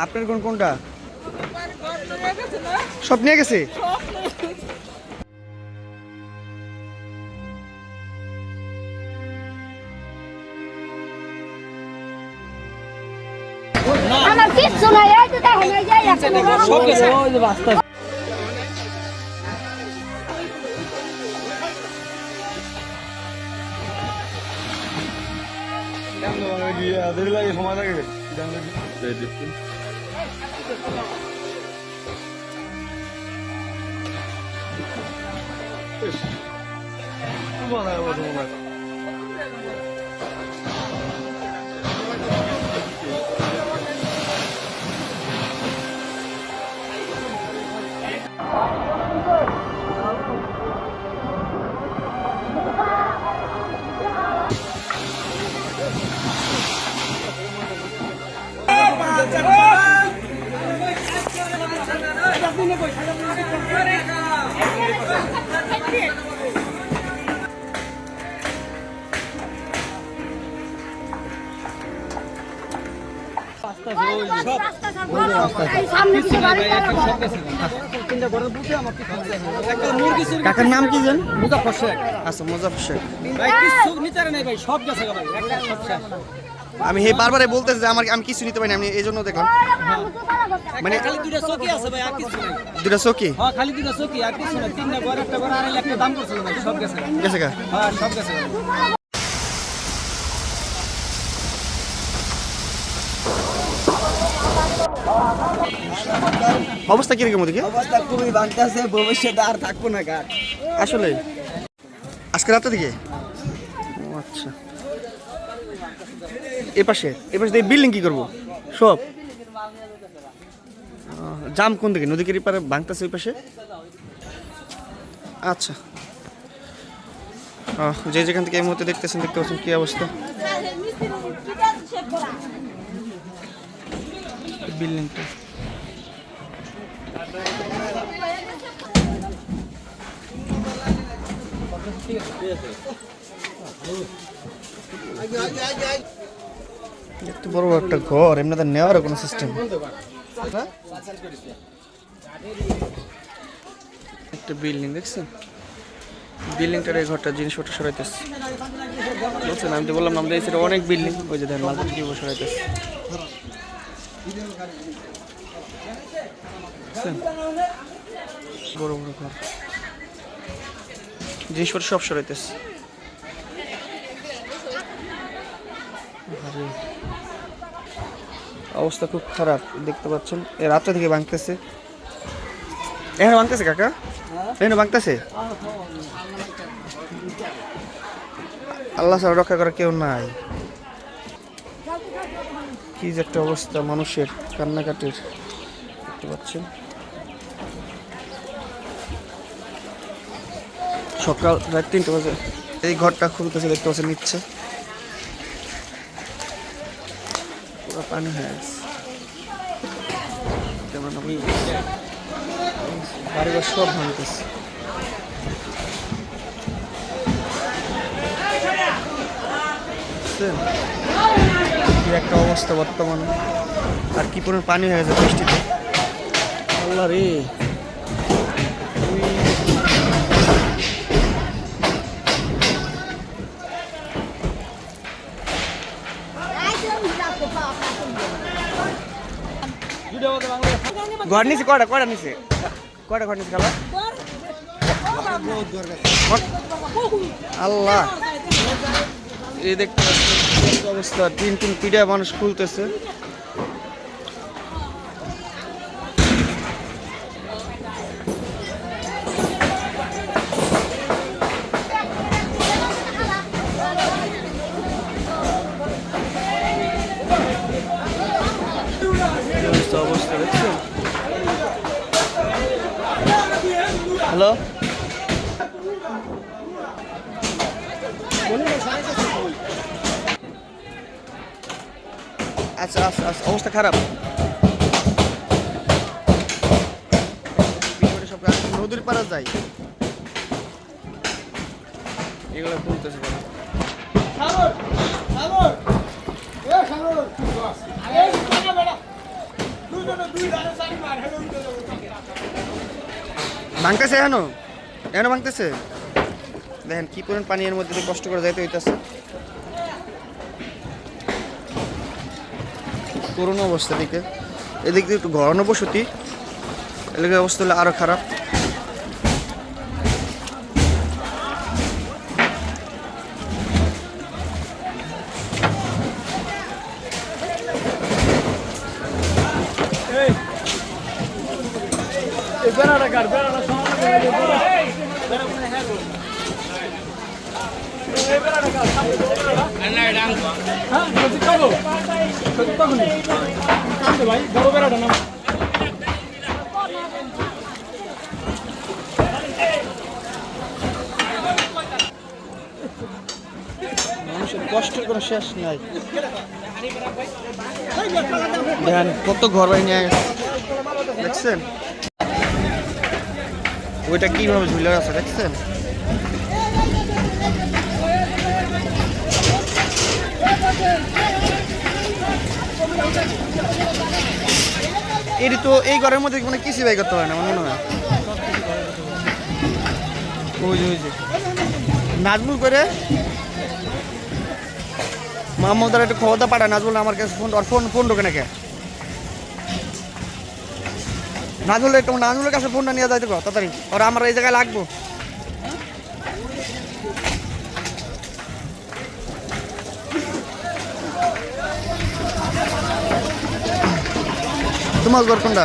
আপনার কোন কোনটা? সব নিয়ে গেছে? আমার কিচ্ছু নাই এই তো দেখেন এই যে এখন 这是，过来我怎么来？কাকার নাম কি জান মুজাফর শেখ আচ্ছা মুজাফর শেখ ভাই কিছু নিতে নাই ভাই সব গেছে ভাই একটা সব শেষ। আমি হে বারবারে বলতেছি যে আমার আমি কিছু নিতে পারি না আমি এই জন্য দেখলাম। মানে খালি দুইটা চকি আছে ভাই আর কিছু নাই। দুটা চকি? হ্যাঁ খালি দুইটা চকি আর কিছু নাই। তিনটা ঘর একটা ঘর লাখ টাকা দাম করছিল ভাই সব গেছে গেছে হ্যাঁ সব গেছে অবস্থা কীরকম ওদিকে? অবস্থা খুবই বাংলাদেশে ভবিষ্যতে আর থাকব না কার। আসলে? আজকে রাতে দিকে? ও আচ্ছা। এ পাশে এ পাশে দিয়ে বিল্ডিং কি করব? সব? জাম কোন দিকে? নদীকে পারে ভাঙতেছে ওই পাশে? আচ্ছা। আহ, যে যেখান থেকে এই মুহূর্তে দেখতেছেন দেখতে পাচ্ছেন কি অবস্থা? বিল্ডিংটা এত বড় একটা ঘর, এমনি তো নেওয়ার কোনো সিস্টেম একটা বিল্ডিং দেখছেন? বিল্ডিংটার এই ঘরটা জিনিসপত্র সরাইতেছে। বুঝছেন আমি তো বললাম আমাদের এই অনেক বিল্ডিং ওই যে দেখেন মালপত্র কি সরাইতেছে। বড় বড় ঘর। জিনিসপত্র সব সরাইতেছে। অবস্থা খুব খারাপ দেখতে পাচ্ছেন। এ রাত্রে থেকে ভাঙতেছে। এখানে ভাঙতেছে কাকা? এখানে ভাঙতেছে? আল্লাহ রক্ষা করা কেউ নাই। কি যে একটা অবস্থা মানুষের কান্নাকাটির দেখতে পাচ্ছেন। সকাল রাত তিনটে বাজে। এই ঘরটা খুলতেছে দেখতে পাচ্ছেন নিচ্ছে পানি হয়ে গেছে। সব একটা অবস্থা বর্তমান। আর কি পরিমাণ পানি হয়ে গেছে বৃষ্টিতে। আল্লাহ রে। ঘর নিচে কটা কয়টা নিচে? কটা ঘর নিচে, খালা? আল্লাহ। এই দেখতে পাচ্ছি অবস্থা? তিন তিন পিঠা মানুষ খুলতেছে। হ্যালো আচ্ছা আচ্ছা আচ্ছা অবস্থা খারাপ। সব নদীর পাড়া যাই। এগুলো তুলতেছে কেন? ভাঙতেছে এখনও? এখনও ভাঙতেছে? দেখেন, কি পরিমাণ পানি এর মধ্যে কষ্ট করে যাইতে হইতেছে। করুণ অবস্থা দিকে। এদিক দিয়ে একটু ঘরানো বসতি। এদিকে অবস্থা হলে আরও খারাপ। না মানুষের কষ্টের কোনো শেষ নাই। দেখেন, কত ঘর বাড়ি নিয়ে দেখছেন? ওইটা কীভাবে ঝুলে আছে, দেখছেন? এটি তো এই ঘরের মধ্যে মানে কিছু ব্যয় করতে পারে না, মনে হয়? নাজমুল করে মোহাম্মদার একটু খবরটা পাঠা নাজমুল আমার কাছে ফোন আর ফোন ফোন ঢোকে নাকি? নাজমুল একটু, নাজমুলের কাছে ফোনটা নিয়ে যাইতে তাড়াতাড়ি। আর আমার এই জায়গায় লাগবো। তোমার ঘর কোনটা?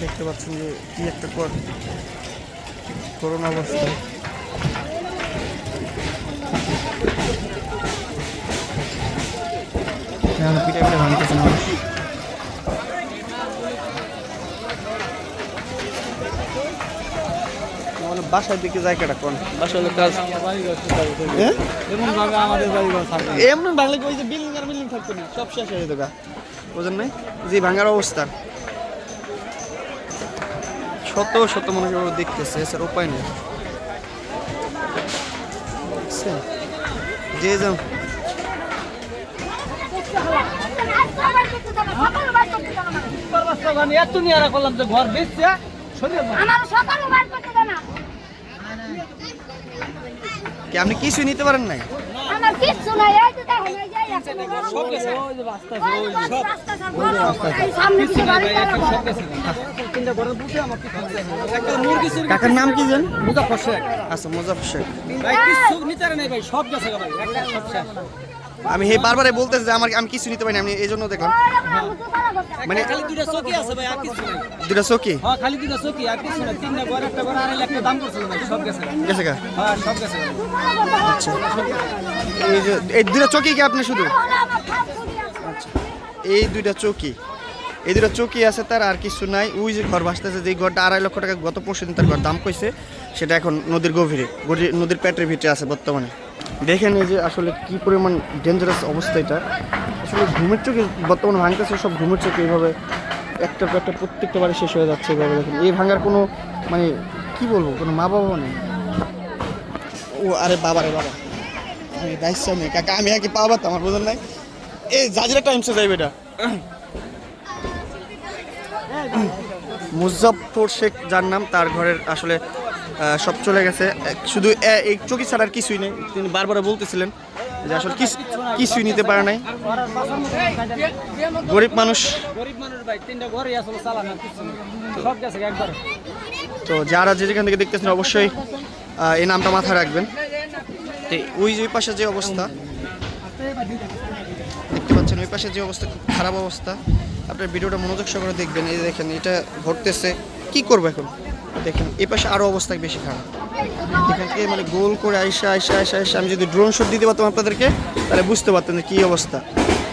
দেখতে পাচ্ছেন যে কি একটা কর করোনা অবস্থা এখন পিঠে পিঠে ভাঙতেছে মানুষ বাসার দিকে যায় কেটা কোন? বাসার কাজ। হ্যাঁ? এমন ভাবে আমাদের বাড়িঘর থাকবে এমন বাংলা ওই যে বিল্ডিং আর বিল্ডিং থাকতো না? সব শেষ হয়ে গা। বুঝেন নাই? যে ভাঙার অবস্থা। শত শত মানুষ দেখতেছে স্যার উপায় নেই। যে যাও এত নিয়ে আর করলাম যে ঘর বেচছে আমার সকালে করতে দেয় না। কি আপনি কিছু নিতে পারেন নাই? কাকার নাম কি জান মুজাফর শেখ। আচ্ছা মুজাফর শেখ। ভাই কিছু নিতে পারেন ভাই সব গেছে ভাই একটা সব শেষ। আমি হে বারবারে বলতেছি যে আমার আমি কিছু নিতে পারিনি আমি এই জন্য দেখলাম। মানে খালি দুইটা চকি আছে ভাই আর কিছু নাই। দুটা চকি? হ্যাঁ খালি দুইটা চকি আর কিছু নাই। তিনটা ঘর একটা ঘর আড়াই লাখ দাম করছিল ভাই সব গেছে। গেছে গা? হ্যাঁ সব গেছে আচ্ছা। এই যে এই দুটা চকি কি আপনি শুধু? আছে। এই দুইটা চৌকি। এই দুইটা চৌকি আছে তার আর কিছু নাই। ওই যে ঘর ভাসতেছে যে ঘরটা আড়াই লক্ষ টাকা গত পরশু দিন তার ঘর দাম কইছে সেটা এখন নদীর গভীরে গভীর- নদীর পেটের ভিতরে আছে বর্তমানে। দেখেন এই যে আসলে কি পরিমাণ ডেঞ্জারাস অবস্থা এটা। আসলে ঘুমের চোখে বর্তমানে ভাঙতেছে সব ঘুমের চোখে এইভাবে একটা পর একটা প্রত্যেকটা বাড়ি শেষ হয়ে যাচ্ছে এইভাবে দেখেন। এই ভাঙার কোনো মানে কি বলব কোনো মা বাবাও নেই। ও আরে বাবা রে বাবা। আমি দায়িত্ব নেই কাকা আমি আগে পাওয়া আমার বোঝেন নাই? এই জাজিরা টাইমসে যাইবে এটা। মুজাফর শেখ যার নাম তার ঘরের আসলে সব চলে গেছে। শুধু এই চকি ছাড়ার কিছুই নেই। তিনি বারবার বলতেছিলেন যে আসলে কিছুই নিতে পারে নাই। গরিব মানুষ। তো যারা যে যেখান থেকে দেখতেছেন অবশ্যই এই নামটা মাথায় রাখবেন। ওই যে ওই পাশে যে অবস্থা দেখতে পাচ্ছেন ওই পাশে যে অবস্থা খুব খারাপ অবস্থা। আপনার ভিডিওটা মনোযোগ সহকারে দেখবেন, এই দেখেন এটা ঘটতেছে। কি করব এখন? দেখেন, এই পাশে আরও অবস্থা বেশি খারাপ। এখান থেকে মানে গোল করে আইসা আইসা আইসা আইসা, আমি যদি ড্রোন শট দিতে পারতাম আপনাদেরকে, তাহলে বুঝতে পারতেন যে কী অবস্থা।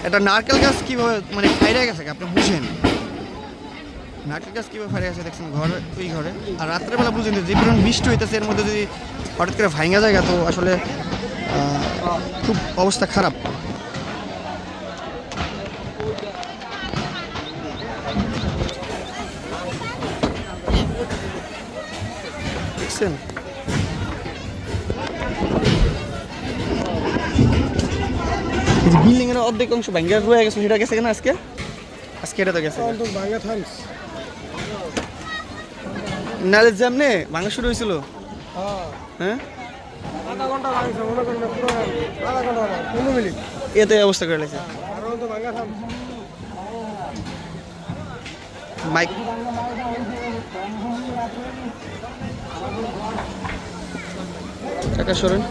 একটা নারকেল গাছ কীভাবে মানে ফাইরে গেছে আপনি বুঝেন? নারকেল গাছ কীভাবে ফাইরে গেছে দেখছেন ঘরে, ওই ঘরে। আর রাত্রেবেলা বুঝেন যে পরিমাণ বৃষ্টি হইতেছে, এর মধ্যে যদি হঠাৎ করে ভাঙা যায় তো আসলে খুব অবস্থা খারাপ। যে বিল্ডিং এর অর্ধেক অংশ ভাঙ্গা রয়ে গেছে সেটা গেছে কেন আজকে? আজকে এটা তো গেছে। নালে যেমনে ভাঙা শুরু হয়েছিল। হ্যাঁ। আধা ঘণ্টা লাগছে মনে করেন পুরো আধা ঘণ্টা পনেরো মিনিট। এতে অবস্থা করে লাগছে। থাম মাইক। কাকা সরেন।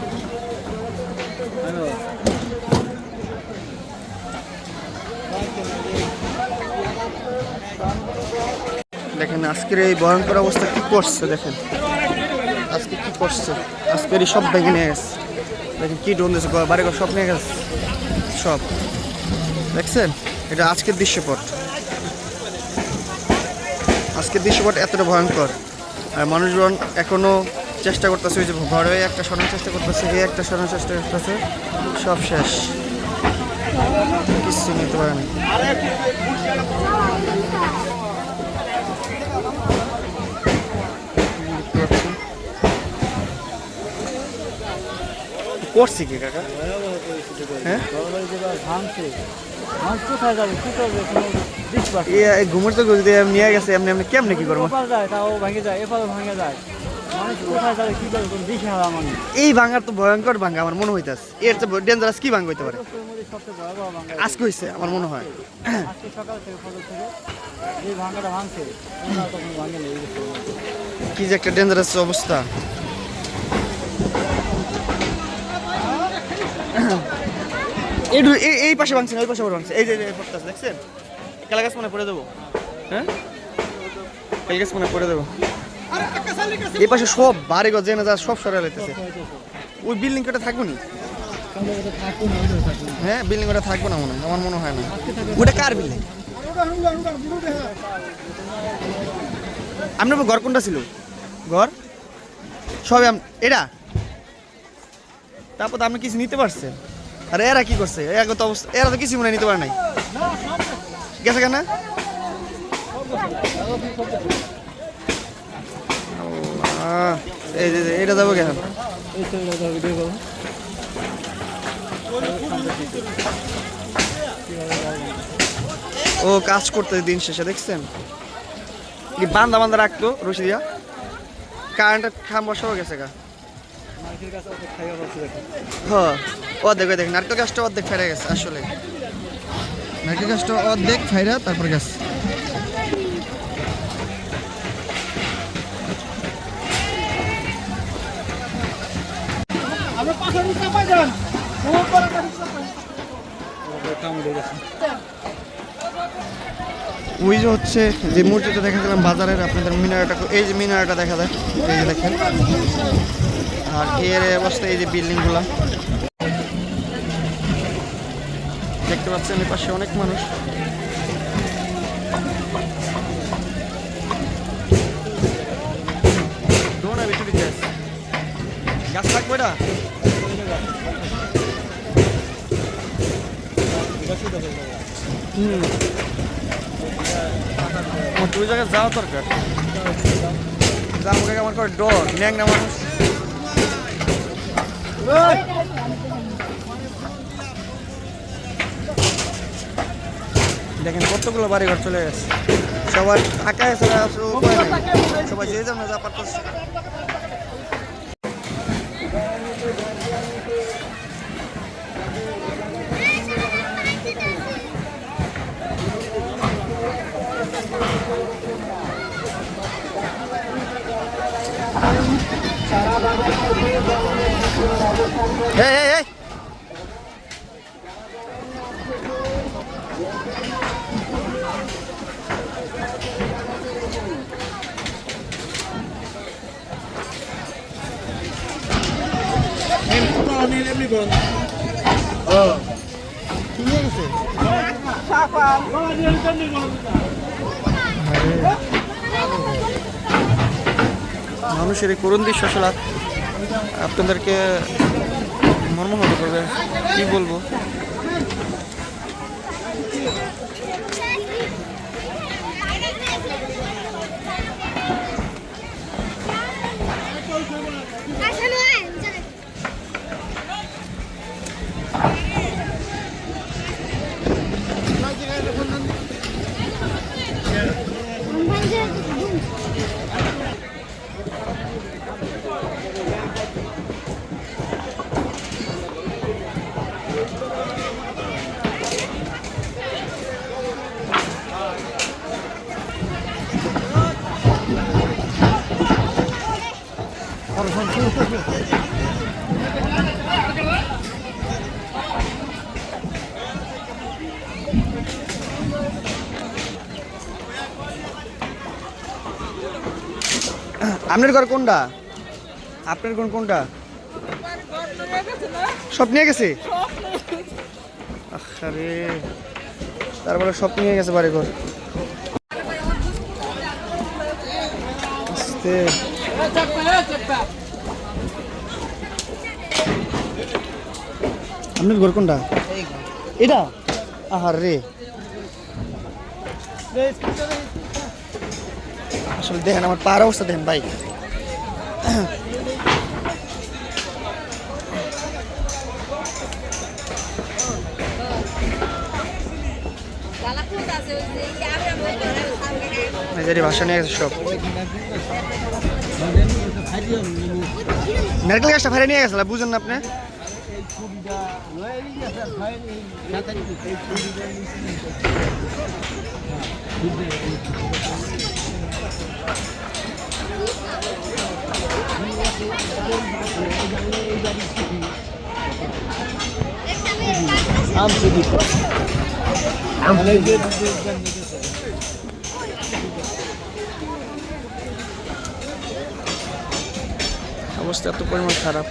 দেখেন, আজকের এই ভয়ঙ্কর অবস্থা কি করছে, দেখেন। আজকে কি করছে? আজকের সব ভেঙে নিয়ে গেছে। দেখেন, কি ডোন দিয়েছে বাড়ি সব নিয়ে গেছে। সব। দেখছেন? এটা আজকের দৃশ্যপট। আজকের দৃশ্যপট এতটা ভয়ঙ্কর। আর মানুষজন এখনও চেষ্টা করতেছে, ওই যে ঘরে একটা সরানোর চেষ্টা করতেছে, এই একটা সরানোর চেষ্টা করতেছে। সব শেষ। কিছু নিতে পারে না। করছি কি কাকা? হ্যাঁ? ঘুমের তো নিয়ে গেছে, এমনি এমনি কেমনে কি করব? যায়, তাও ভেঙে যায় এপারও ভেঙে যায়। এই ভাঙার তো ভয়ঙ্কর ভাঙা আমার মনে হইতাছে। এর তো ডেঞ্জারাস কি ভাঙ হইতে পারে? আজকে হয়েছে আমার মনে হয়। কি যে একটা ডেঞ্জারাস অবস্থা। এই পাশে ভাঙছে ওই পাশে ভাঙছে। এই যে পড়তেছে দেখছেন? কেলা গাছ মনে পড়ে দেবো হ্যাঁ? কেল গাছ মনে পড়ে দেবো এই পাশে সব বাড়ি ঘর জেনে যা, সব সরে লেতেছে ওই বিল্ডিং কটা থাকব নি? হ্যাঁ বিল্ডিং ওটা থাকব না মনে আমার মনে হয় না। ওটা কার বিল্ডিং আপনার ঘর কোনটা ছিল? ঘর? সবে এটা তারপর তো আপনি কিছু নিতে পারছেন। আর এরা কি করছে? এরা তো অবস্থা এরা তো কিছু মনে নিতে পারে নাই। গেছে কেন? এই এটা যাব কেন? ও কাজ করতে দিন শেষে, দেখছেন? কি বান্দা বান্দা রাখতো, রশি দিয়া? কারেন্টের খাম বসাও গেছে গা। হ্যাঁ অর্ধেক দেখ নারকেল গাছটা অর্ধেক ফেরে গেছে, আসলে। নারকেল গাছটা অর্ধেক ফাইরা তারপর গেছে ওই যে হচ্ছে যে মূর্তিটা দেখাছিলাম, বাজারের আপনাদের মিনারটা, এই যে মিনারটা দেখা যায়, এই যে দেখেন। আর এর অবস্থা, এই যে বিল্ডিংগুলা। দেখতে পাচ্ছেন, এই পাশে অনেক মানুষ। গাছ। থাকবে না? হুম দুই জায়গায় যাওয়া দরকার। যা আমাকে আমার করে ডর ন্যাং না মানুষ। দেখেন কতগুলো বাড়ি ঘর চলে গেছে। সবার ফাঁকা আছে। সবাই যে যাবে যা পারতেছে। এই করুণ দৃশ্য আসলে আপনাদেরকে মর্মাহত করবে কি বলব? আপনার ঘর কোনটা? আপনার ঘর কোনটা? সব নিয়ে গেছে? আরে তারপরে সব নিয়ে গেছে বাড়ি ঘর। আস্তে। আপনার ঘর কোনটা? এটা? আহার। রে আসলে দেখেন আমার পার অবস্থা দেখেন ভাই। ভাষা নিয়ে গেছে সব। নারকেল গাছটা ফেরে নিয়ে গেছিল বুঝেন না আপনি অবস্থা এত পরিমাণ খারাপ।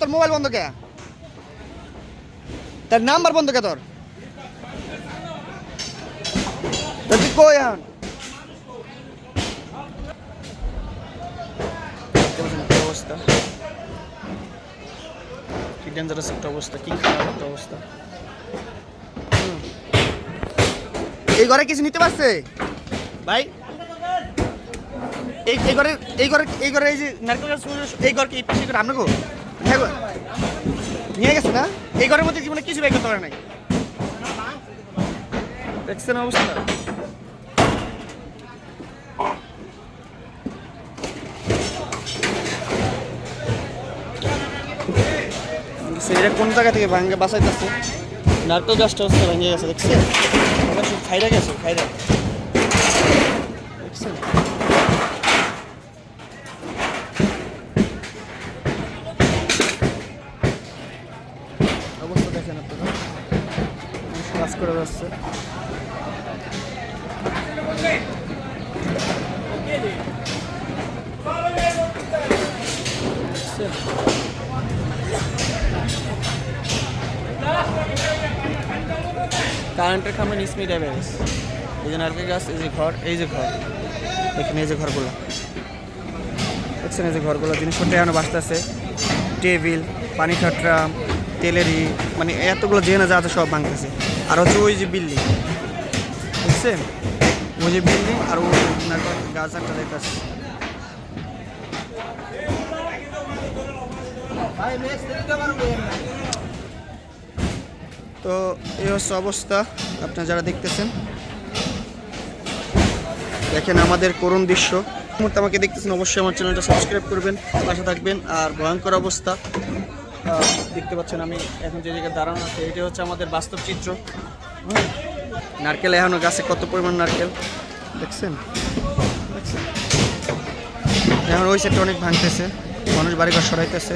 তোর মোবাইল বন্ধ কে? তার নাম্বার বন্ধ কে তোর? তুই কই এখন? কি অবস্থা কি ডেঞ্জারাস একটা অবস্থা কি খারাপ একটা অবস্থা। এই ঘরে কিছু নিতে পারছে? ভাই। এই ঘরে এই ঘরে এই ঘরে এই যে নারকেল গাছ এই ঘর কি গো হ্যাঁ নিয়ে গেছে না? এই ঘরের মধ্যে জীবনে কিছু বের করতে পারে নাই। দেখছেন অবস্থা? কোন জায়গা থেকে ভাঙ্গে বাঁচাইতেছে নারকেল গাছটা হচ্ছে ভেঙে গেছে দেখছেন? শুধু খাইরা গেছে খাইরা। দেখছেন? যাচ্ছে কারেন্টের খামে নিসমি ড্যামেজ এই যে নারকেল গাছ, এই যে ঘর, এই যে ঘর। এখানে এই যে ঘরগুলো। দেখছেন এই যে ঘরগুলো, জিনিসপত্র এখনও বাঁচতেছে। টেবিল, পানি ড্রাম তেলেরই মানে এতগুলো যে না যা আছে সব ভাঙতেছে। আর হচ্ছে ওই যে বিল্ডিং। বুঝছেন ওই যে বিল্ডিং আর ওই গাছ একটা দেখতেছে। তো এই হচ্ছে অবস্থা, আপনারা যারা দেখতেছেন। দেখেন আমাদের করুণ দৃশ্য। মুহূর্তে আমাকে দেখতেছেন অবশ্যই আমার চ্যানেলটা সাবস্ক্রাইব করবেন, পাশে থাকবেন, আর ভয়ঙ্কর অবস্থা। দেখতে পাচ্ছেন আমি এখন যে জায়গায় দাঁড়ানো আছে এটা হচ্ছে আমাদের বাস্তব চিত্র। নারকেল এখনও গাছে কত পরিমাণ নারকেল? দেখছেন? দেখছেন? এখন ওই সাইডটা অনেক ভাঙতেছে, মানুষ বাড়িঘর সরাইতেছে।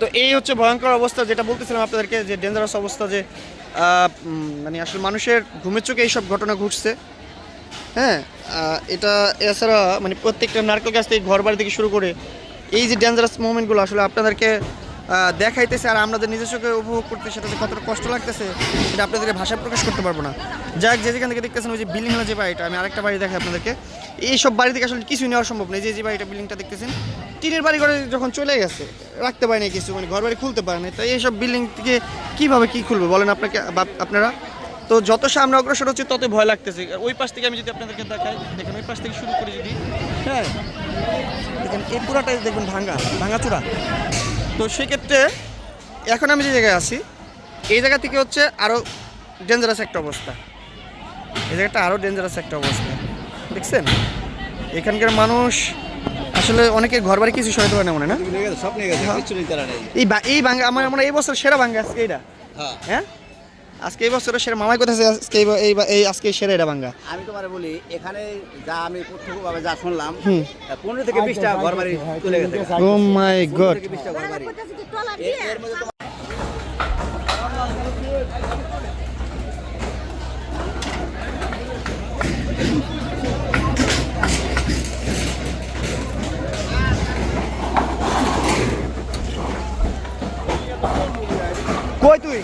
তো এই হচ্ছে ভয়ঙ্কর অবস্থা যেটা বলতেছিলাম আপনাদেরকে, যে ডেঞ্জারাস অবস্থা যে মানে আসলে মানুষের ঘুমের চোখে এইসব ঘটনা ঘটছে। হ্যাঁ এটা এছাড়া মানে প্রত্যেকটা নারকেল গাছ থেকে ঘর বাড়ি থেকে শুরু করে এই যে ডেঞ্জারাস মুভমেন্টগুলো আসলে আপনাদেরকে দেখাইতেছে আর আমরা যে নিজস্বকে উপভোগ করতে সেটাতে কতটা কষ্ট লাগতেছে, এটা আপনাদেরকে ভাষায় প্রকাশ করতে পারব না। যাক, যে যেখান থেকে দেখতেছেন, ওই যে বিল্ডিং হলো যে বাড়িটা, আমি আরেকটা বাড়ি দেখাই আপনাদেরকে। এই সব বাড়ি থেকে আসলে কিছুই নেওয়া সম্ভব নেই, যে যে বাড়িটা বিল্ডিংটা দেখতেছেন, টিনের বাড়ি ঘরে যখন চলে গেছে, রাখতে পারেনি কিছু মানে ঘর বাড়ি খুলতে পারে না তো এইসব বিল্ডিং থেকে কীভাবে কী খুলবে বলেন আপনাকে আপনারা? তো যত সামনে অগ্রসর হচ্ছে তত ভয় লাগতেছে। ওই পাশ থেকে আমি যদি আপনাদেরকে দেখাই, দেখেন, ওই পাশ থেকে শুরু করে যদি। হ্যাঁ দেখেন, এই পুরাটাই দেখবেন ভাঙা ভাঙাচোরা তো সেক্ষেত্রে এখন আমি যে জায়গায় আছি এই জায়গা থেকে হচ্ছে আরও ডেঞ্জারাস একটা অবস্থা। এই জায়গাটা আরও ডেঞ্জারাস একটা অবস্থা। দেখছেন? এখানকার মানুষ আসলে অনেকে ঘর বাড়ি কিছু সহায়তা হয় না মনে হয় না? পারে নাই এই বাঙ্গা এই ভাঙ্গা আমার আমরা এই বছর সেরা বাঙ্গা আজকে এইটা। হ্যাঁ। হ্যাঁ? আজকে এই বছরের সেরা মামাই কোথায় আজকে এই এই আজকে সেরা এটা ভাঙ্গা আমি তোমারে বলি এখানে যা আমি প্রত্যক্ষভাবে যা শুনলাম। পনেরো থেকে বিশটা ঘর বাড়ি চলে গেছে। ও মাই গড কই তুই?